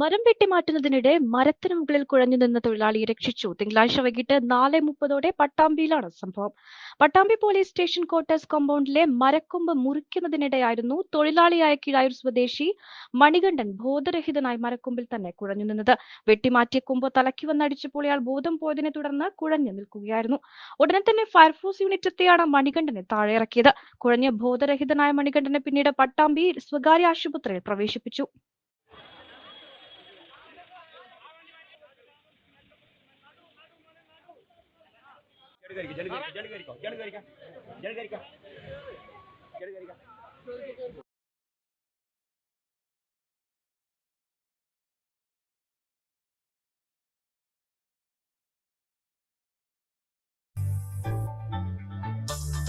മരം വെട്ടിമാറ്റുന്നതിനിടെ മരത്തിന് മുകളിൽ കുഴഞ്ഞു നിന്ന തൊഴിലാളിയെ രക്ഷിച്ചു. തിങ്കളാഴ്ച വൈകിട്ട് നാല് മുപ്പതോടെ പട്ടാമ്പിയിലാണ് സംഭവം. പട്ടാമ്പി പോലീസ് സ്റ്റേഷൻ ക്വാർട്ടേഴ്സ് കോമ്പൗണ്ടിലെ മരക്കൊമ്പ് മുറിക്കുന്നതിനിടെയായിരുന്നു തൊഴിലാളിയായ കിഴായൂർ സ്വദേശി മണികണ്ഠൻ ബോധരഹിതനായി മരക്കൊമ്പിൽ തന്നെ കുഴഞ്ഞു നിന്നത്. വെട്ടിമാറ്റിയ കൊമ്പ് തലയ്ക്ക് വന്നടിച്ചപ്പോൾ ഇയാൾ ബോധം പോയതിനെ തുടർന്ന് കുഴഞ്ഞു നിൽക്കുകയായിരുന്നു. ഉടനെ തന്നെ ഫയർഫോഴ്സ് യൂണിറ്റ് എത്തിയാണ് മണികണ്ഠനെ താഴെ ഇറക്കിയത് കുഴഞ്ഞ ബോധരഹിതനായ മണികണ്ഠനെ പിന്നീട് പട്ടാമ്പി സ്വകാര്യ ആശുപത്രിയിൽ പ്രവേശിപ്പിച്ചു. ജഡ് കരിക്ക ജഡ് കരിക്ക ജഡ് കരിക്കോ ജഡ് കരിക്ക ജഡ് കരിക്ക